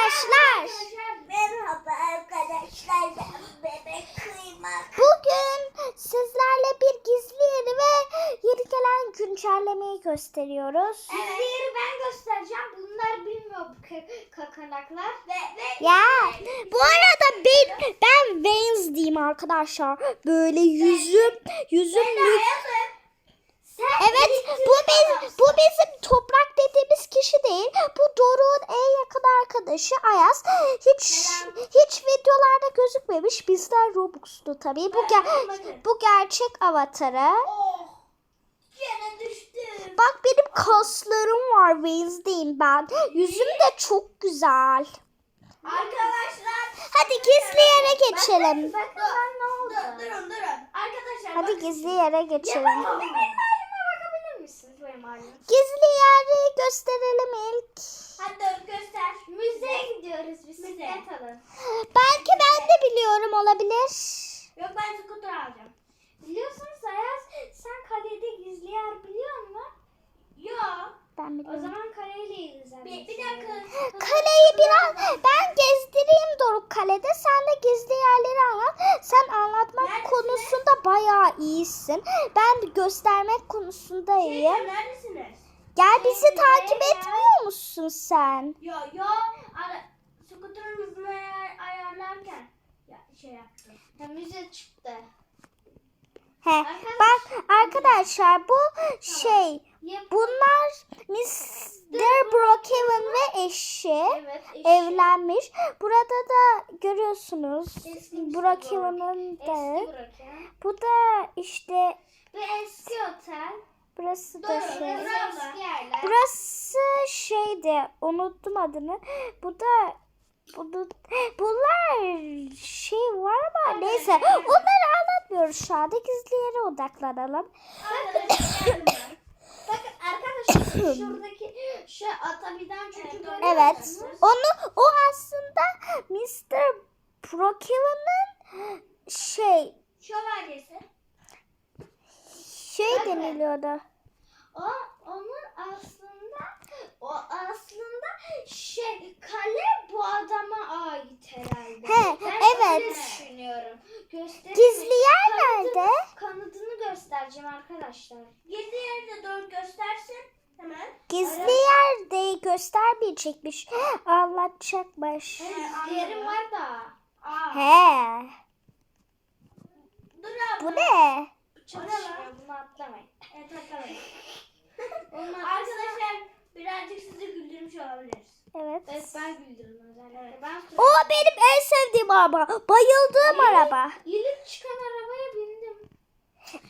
arkadaşlar. Merhaba arkadaşlar. Ben bebek kıymak. Bugün sizlerle bir gizli yeri ve yeni gelen güncellemeyi gösteriyoruz. Evet. Diğeri ben göstereceğim. Bunlar bilmiyor bu ka- kakalaklar. Ve, ve Ya bu arada ben, ben Vans diyeyim arkadaşlar. Böyle yüzüm yüzüm mü- Ayazım. Sen Evet bu biz bu bizim toprak dediğimiz kişi değil. Bu Doruk'un en yakın arkadaşı Ayaz. Hiç Selam. hiç videolarda gözükmemiş. Bizden Robux'tu tabii. Bu ger- bakın. bu gerçek avatarı. Oh. Yine düştüm. Bak benim kaslarım var Wednesday'im ben. Yüzüm de çok güzel. Arkadaşlar. Hadi gizli yere geçelim. Bakın ben ne oldu? Dur, durun durun. Arkadaşlar Hadi bakın. gizli yere geçelim. Benim halime bakabilir misiniz benim halime? Gizli yeri gösterelim ilk. Hadi göster. Müzeye gidiyoruz biz. Müze. Bisiklet alın. Belki ben de biliyorum olabilir. Yok ben skuter alacağım. Biliyorsunuz Ayaz sen kalede gizli yer biliyor musun? Yok. Ben O biliyorum. zaman kaleyle ilgilen. Bir, bir dakika. Kaleyi biraz ben gezdireyim Doruk kalede. Sen de gizli yerleri anlat. Sen anlatmak Neredesin? konusunda bayağı iyisin. Ben göstermek konusunda Şey, iyiyim. neredesiniz? Gel bizi Şey, takip ya. etmiyor musun sen? Yo yo. Ara, skuterın hızını ayar, ayarlarken ya, şey yaptım. Müze çıktı. He. Arkadaş- Bak arkadaşlar bu şey Yap. Bunlar Mr. Brookhaven ve eşi Evet. eşi. evlenmiş. Burada da görüyorsunuz. Brookhaven'ın da. Bu da işte Ve eski otel. burası da Doğru, şey. evet. Burası. Burası şeydi unuttum adını. Bu da bunu, bunlar şey var mı? Neyse onları anlatmıyoruz şu anda. Gizli yere odaklanalım. Arkadaşlar geldim ben. Bakın arkadaşlar şuradaki şu atabiden çocuğu görüyor Evet. Onu o aslında Mr. Brookhaven'ın şey Şövalyesi. şey Evet. deniliyordu. O onun aslında o aslında şey kale bu adama ait herhalde. He, ben evet. öyle düşünüyorum. Göstereyim Gizli yer Kanıtını- nerede? Kanıtını göstereceğim arkadaşlar. Gizli yeri de doğru göstersin. Hemen. Gizli yerde göstermeyecekmiş. Anlatacakmış. He, Yerim var da. Aa. He. Dur abla. Bu ne? Çalışmıyor bunu atlamayın. Evet Arkadaşlar birazcık sizi güldürmüş olabiliriz. Evet. Evet ben güldürüm özellikle. Ben O benim en sevdiğim araba. Bayıldığım araba. Yılık çıkan bindim.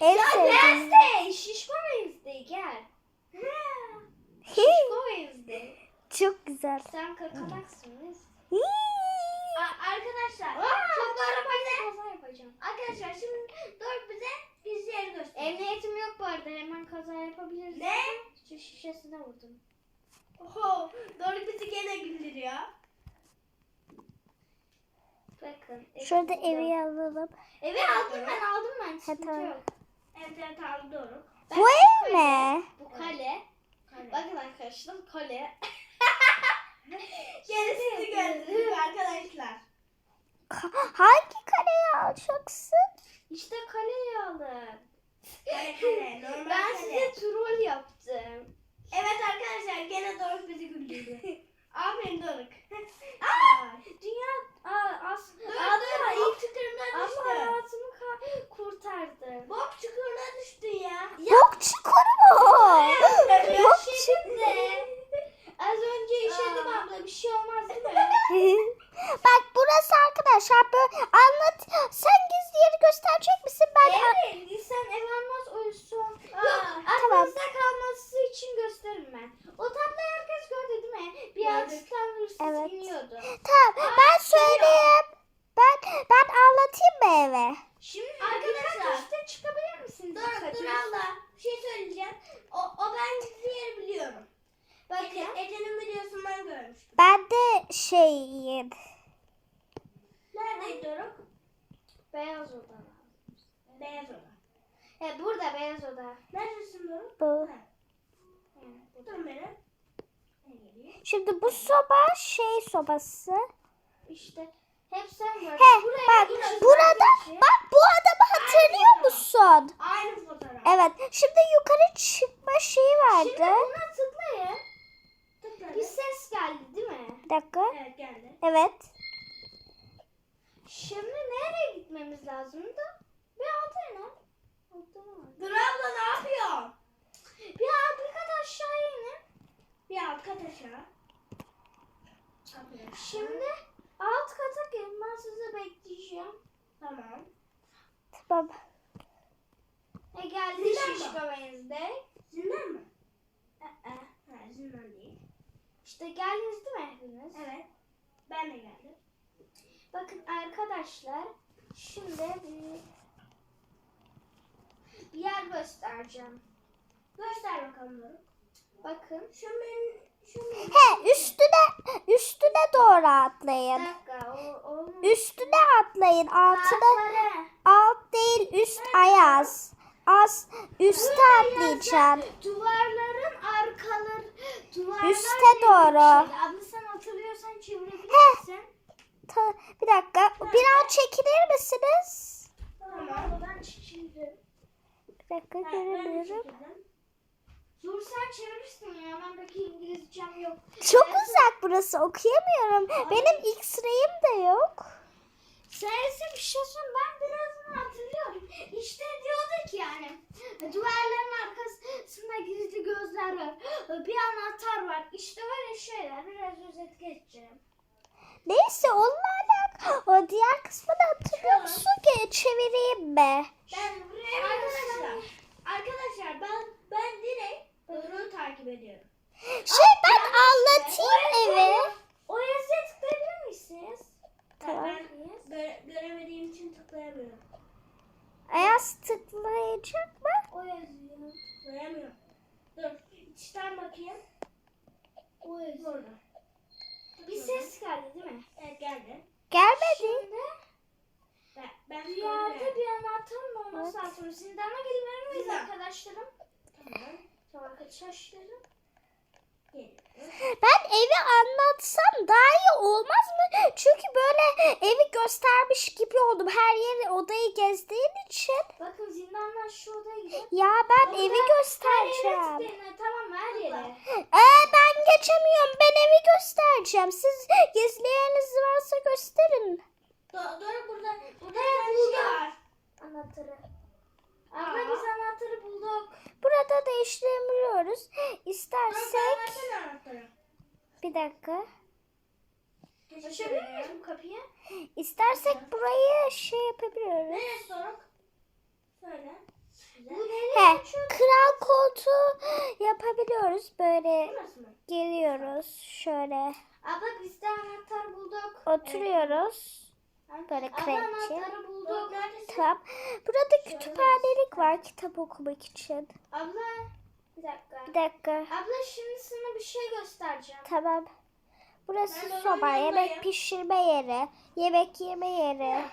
En Ya sevdiğim. Wednesday, şişko Wednesday gel. Şişko Wednesday. Çok güzel. Sen kakalaksın biz. Arkadaşlar. Aa, Çok doğru bize. Kaza yapacağım. Arkadaşlar şimdi doğru bize gizli yeri göster. Emniyetim yok bu arada hemen kaza yapabiliriz. Ne? Şu şişesine vurdum. Oho, doğru bizi gene güldürüyor. Bakın. Şurada evi evi alalım. Evi aldım ben aldım ben. Tamam. Evet evet aldı doğru. Ben- Bu ev mi? Bu kale. Kale. Bakın arkadaşlar kale. Gene sizi güldürdük arkadaşlar. Ka- hangi kareyi alacaksın? İşte kaleyi alın. Kale kale, normal Ben kale. size troll yaptım. Evet arkadaşlar gene Doruk bizi güldürdü. Aferin Doruk. Aa, dünya aa, as, Dur Aa, ilk çukuruna ama düştü. hayatımı ka- kurtardı. Bok çukuruna düştün ya. Bok çukuru mu? Bok Şimdi az önce işedim Aa. abla bir şey olmaz değil mi? Bak burası arkadaşlar böyle anlat. Sen gizli yeri gösterecek misin? Ben Evet, sen ev almaz uyusun. Aa, Yok, aklınızda kalması için gösteririm ben. O tablayı herkes gördü değil mi? Bir Gördük. altından hırsız Evet. iniyordu. tamam ben söyleyeyim. Ben ben anlatayım mı eve? Şimdi Arkadaşlar. birkaç üste çıkabilir abla. Bir şey söyleyeceğim. O, o ben gizli yeri biliyorum. Bakın. Ece'nin videosundan görmüştüm. Ben de şeyim. Neredeydi Doruk? Beyaz oda. Beyaz oda. He burada beyaz oda. Neredesin Doruk? Bu. Dur beni. Şimdi bu soba şey sobası. İşte hep sen gör. He Buraya bak burada bak bu adamı hatırlıyor musun? Aynı. Evet şimdi yukarı çıkma şeyi Şimdi vardı. buna tıklayın. Tıkladım. Bir ses geldi değil mi? Bir dakika. Evet geldi. Evet. Şimdi nereye gitmemiz lazım da? Bir alta inin. Altta var? Dur abla ne yapıyor? Bir alt bir kat aşağıya inin. Bir alt kat aşağı. Şimdi alt kata gelin. Ben sizi bekleyeceğim. Tamam. Tamam. E geldi Zindan mı? Şişko Wednesday. Zindan mı? Ee, Ha zindan değil. İşte geldiniz değil mi hepiniz? Evet. Ben de geldim. Bakın arkadaşlar şimdi bir, bir yer göstereceğim. Göster bakalım Doruk. Bakın. Şu benim, şu benim. He üstüne üstüne doğru Bir atlayın. dakika. O, o, Üstüne atlayın. Altına Kartlara. alt değil üst ayaz. Az üste atlayacaksın. Duvarların arkaları. Duvarlar Üste doğru. şeydi. Abla sen hatırlıyorsan çevirebilirsin. Ta- bir dakika. Biraz çekilir misiniz? Tamam. ben çekildim. Bir dakika Ha, göremiyorum. Dur sen çevirirsin ya. Ben belki İngilizcem yok. Çok uzak burası okuyamıyorum. Benim X-ray'im de yok. İse bir şey söyle. Ben birazını hatırlıyorum. İşte diyordu ki yani. Duvarların arkasında gizli gözler var. Bir anahtar var. İşte böyle şeyler. Biraz özet geçeceğim. Neyse onlarla o diğer kısmını hatırlıyor musun ki çevireyim mi? Ben buraya arkadaşlar. Arkadaşlar ben ben direkt Doruk'u takip ediyorum. Şey ben anlatayım evi. O yazıya tıklayabilir misiniz? Tamam. Ben göre, göremediğim için tıklayamıyorum. Ayaz tıklayacak mı? O yazıyor. Tıklayamıyorum. Dur. İçten bakayım. O yazıyor. Burada. Bir ses geldi değil mi? Evet geldi. Gelmedi. Şimdi Ben, ben görüyorum. bir anahtarın olması Evet. lazım. Zindana gidebilir miyiz arkadaşlarım? Tamam. Tamam arkadaşlarım. Geliyorum. Ben evi anlatsam daha iyi olmaz mı? Çünkü böyle evi göstermiş gibi oldum. Her yeri odayı gezdiğim için. Bakın zindandan şu odaya gidin. Ya ben Orada evi Her yere göstereceğim. tıklayın. ha, Tamam her yere. Ee, ben geçemiyorum. Ben evi göstereceğim. Siz gizli yeriniz varsa gösterin. Do- Doruk burada. Burada He, bir şey var. Anahtarı. Abla biz anahtarı bulduk. Burada değiştirebiliyoruz. İstersek ben versene anahtarı. bir dakika. Açabilir ederim. miyim kapıyı? İstersek burayı şey yapabiliyoruz. Neresi Doruk? Söyle. Bu nereye He, kral koltuğu yapabiliyoruz. Böyle geliyoruz. Şöyle Abla biz de anahtar bulduk. oturuyoruz. Böyle kraliçe. Tamam. Burada kütüphanelik var kitap okumak için. Abla bir dakika. Bir dakika. Abla şimdi sana bir şey göstereceğim. Tamam. Burası Ben soba, yemek pişirme yeri, yemek yeme yeri.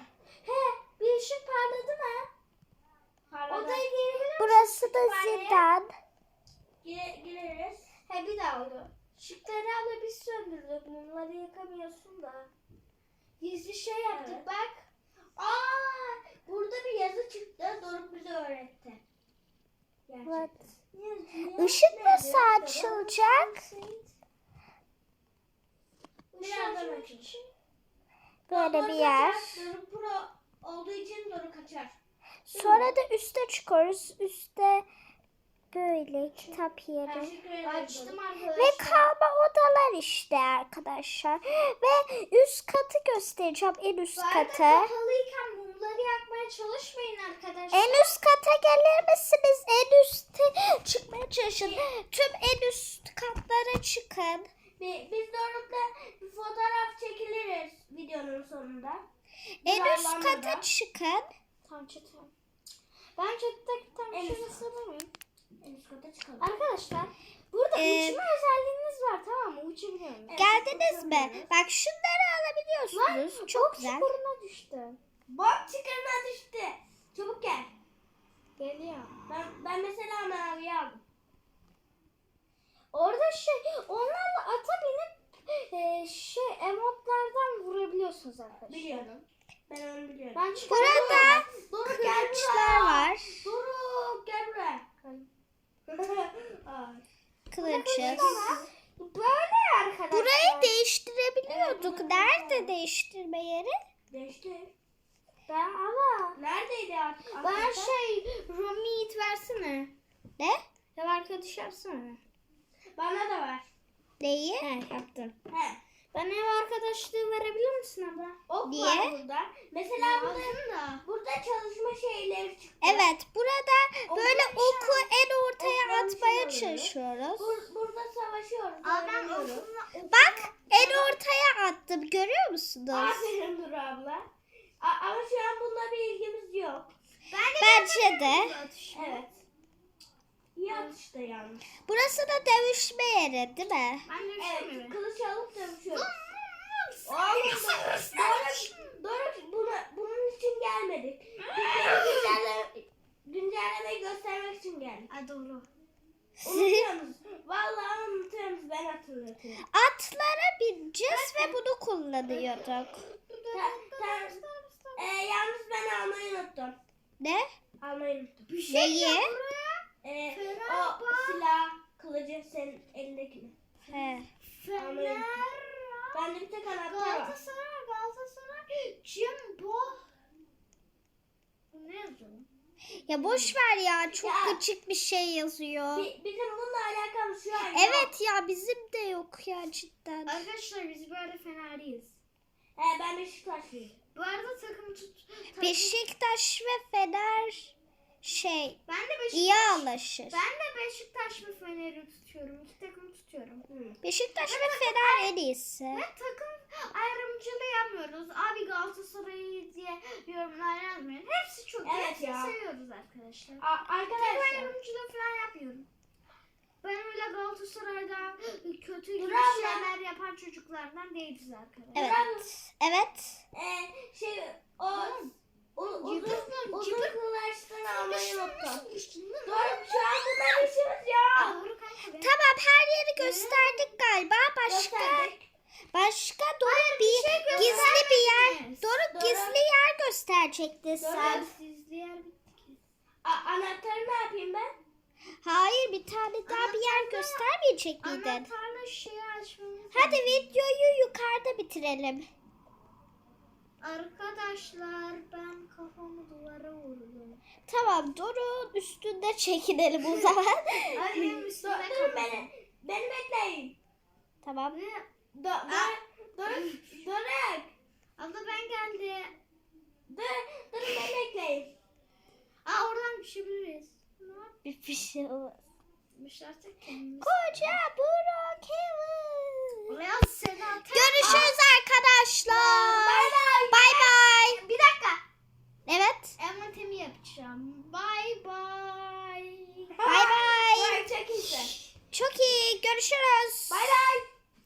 He bir ışık parladı mı? Parladı. Odaya girebilir misin? Burası da zindan. Gire, gireriz. He bir daha oldu. Işıkları abla biz söndürdük. Mumları yakamıyorsun da. Gizli şey yaptık Evet. bak. Aa, burada bir yazı çıktı. Doruk bize öğretti. Gerçekten. Evet. Işık nasıl açılacak? Birazdan için. Böyle bir yer. Doruk pro olduğu için Doruk kaçar. Sonra da üste çıkıyoruz. Üste böyle kitap yeri. Ve kalma odalar işte arkadaşlar. Ve üst katı göstereceğim. En üst Bu katı. kapalıyken mumları yakmaya çalışmayın arkadaşlar. En üst kata gelir misiniz? En üste çıkmaya çalışın. Tüm en üst katlara çıkın. Bi- Biz Doruk'la bir fotoğraf çekiliriz videonun sonunda. En üst Yuvarlanmadan. kata çıkın. Tamam çatı. Ben çatıdaki tam En şöyle Arkadaşlar burada Ee, uçma özelliğiniz var tamam mı? Uçabiliyor musunuz? Evet, Geldiniz mi? Bak şunları alabiliyorsunuz. Çok Bok güzel. çukuruna düştü. Bok çıkarına düştü. Çabuk gel. Geliyor. Ben, ben mesela maviyi aldım. Orada şey onlarla ata binip e, şey emotlardan vurabiliyorsunuz arkadaşlar. Biliyorum. Ben onu biliyorum. Ben Burada buraya. var. Doruk gel buraya. Ay. Kılıçız. Böyle arkadaşlar. Burayı değiştirebiliyorduk. Nerede değiştirme yeri? Değişti. Ben ama Neredeydi artık? ben şey Romit versene. Ne? Ev arkadaş yapsana. Bana da ver. Neyi? He yaptım. He. Ben ev arkadaşlığı verebilir misin abla? Ok Niye? var burada. Mesela burada, da. burada çalışma şeyleri çıktı. Evet burada böyle Oku oku en ortaya Oku atmaya nişan alıyor. çalışıyoruz. Bur- burada savaşıyoruz. Aa, ben öğreniyoruz. okuluna Bak en ortaya attım görüyor musunuz? Aferin Nur abla. A- ama şu an bununla bir ilgimiz yok. Bence de. Evet. İyi atışta yalnız. Burası da dövüşme yeri değil mi? Ben de Evet, kılıç alıp dövüşüyoruz. Oğlum, Doruk, Doruk buna, bunun için gelmedik. Güncelleme, güncellemeyi göstermek için geldik. Ha doğru. Unutuyorsunuz. Vallahi unutuyorsunuz ben hatırlatıyorum. Atlara bineceğiz ve bunu kullanıyorduk. Ta, ta, e, yalnız ben almayı unuttum. Ne? Almayı unuttum. Neyi? E, o silah, kılıcı senin elindekini. He. Fener. Bende bir tek anahtar var. Galatasaray, Galatasaray, Jimbo. Bu ne yazıyor? Ya boş ver ya çok Ya. küçük bir şey yazıyor. Bi- bizim bununla alakalı şu an yok. Evet ya bizim de yok ya cidden. Arkadaşlar biz böyle Fenerliyiz. E, ben Beşiktaşlıyım. Bu arada takım tut. takım- Beşiktaş ve Fener şey Ben de Beşiktaş. iyi anlaşır. Ben de Beşiktaş ve Fener'i tutuyorum. İki takım tutuyorum. Hı. Beşiktaş ve Fener en iyisi. Ve takım ayrımcılığı yapmıyoruz. Abi Galatasaray'ı diye yorumlar yazmıyorum. Hepsi çok iyi. Evet Hepsini ya. seviyoruz arkadaşlar. A- Takım arkadaşlar. ayrımcılığı falan yapmıyorum. Ben öyle Galatasaray'da kötü şeyler yapan çocuklardan değiliz arkadaşlar. Evet. Evet. E, şey o u- uzun, uzun cıbır- kılıçtan almayı unuttum. Doğru şu an bunlar işimiz be. Tamam her yeri gösterdik galiba. Başka Gösterdik. başka Doruk bir şey gizli bir yer. Doruk gizli yer gösterecektin sen. Sizde yer bitti ki. Anahtarı ne yapayım ben? Hayır bir tane daha bir yer göstermeyecek miydin? Anahtarla şeyi açmamız Hadi videoyu yukarıda bitirelim. Arkadaşlar ben kafamı duvara vurdum. Tamam Doruk'un üstünde çekinelim o zaman. Hadi benim üstüme Dur, dur kapatalım. beni. Beni bekleyin. tamam. Do, do, Doruk, Doruk. Abla ben geldi. Dur, dur beni bekleyin. Aa oradan. Ne Bir, bir şey olmaz. yapmışlarsa kendimiz. Koca Burak Evin. Oraya Sedat. Görüşürüz arkadaşlar. Bay bay. Bay bay. Bir dakika. Evet. Bye bye. Bay bay. Bay çok iyisin. Çok iyi. Görüşürüz. Bay bay.